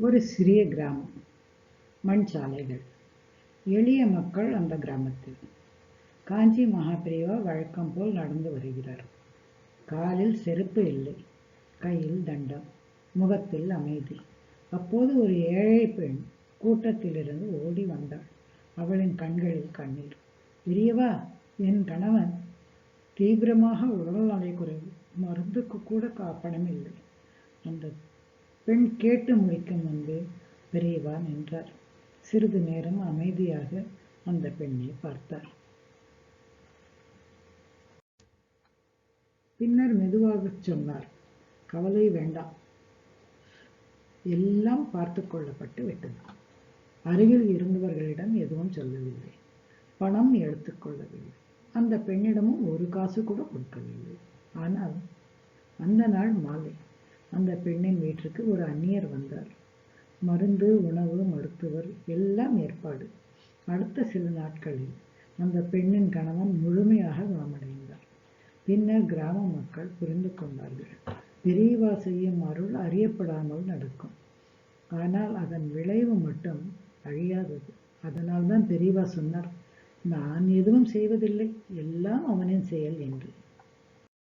ஒரு சிறிய கிராமம் மண் சாலைகள் எளிய மக்கள் அந்த கிராமத்தில். காஞ்சி மகாபிரிவா வழக்கம் போல் நடந்து வருகிறார். காலில் செருப்பு இல்லை கையில் தண்டம் முகத்தில் அமைதி. அப்போது ஒரு ஏழை பெண் கூட்டத்திலிருந்து ஓடி வந்தாள். அவளின் கண்களில் கண்ணீர். பெரியவா என் கணவன். தீவிரமாக உடல்நலை குறைவு மருந்துக்கு கூட காப்பணம் இல்லை அந்த பெண் கேட்டு முடிக்கும் முன்பே பெரியவா நின்றார். சிறிது நேரம் அமைதியாக அந்த பெண்ணை பார்த்தார். பின்னர் மெதுவாக சொன்னார் கவலை வேண்டாம். எல்லாம் பார்த்து கொள்ளப்பட்டு விட்டது. அருகில் இருந்தவர்களிடம் எதுவும் சொல்லவில்லை. பணம் எடுத்துக்கொள்ளவில்லை அந்த பெண்ணிடமும் ஒரு காசு கூட கொடுக்கவில்லை. ஆனால் அந்த நாள் மாலை. அந்த பெண்ணின் வீட்டிற்கு ஒரு அந்நியர் வந்தார். மருந்து உணவு மருத்துவர் எல்லாம் ஏற்பாடு. அடுத்த சில நாட்களில் அந்த பெண்ணின் கணவன் முழுமையாக குணமடைந்தார். பின்னர் கிராம மக்கள் புரிந்து கொண்டார்கள். பெரியவா செய்யும் அருள் அறியப்படாமல் நடக்கும். ஆனால் அதன் விளைவு மட்டும் அழியாதது. அதனால்தான் பெரியவா சொன்னார் நான் எதுவும் செய்வதில்லை. எல்லாம் அவனின் செயல் என்று.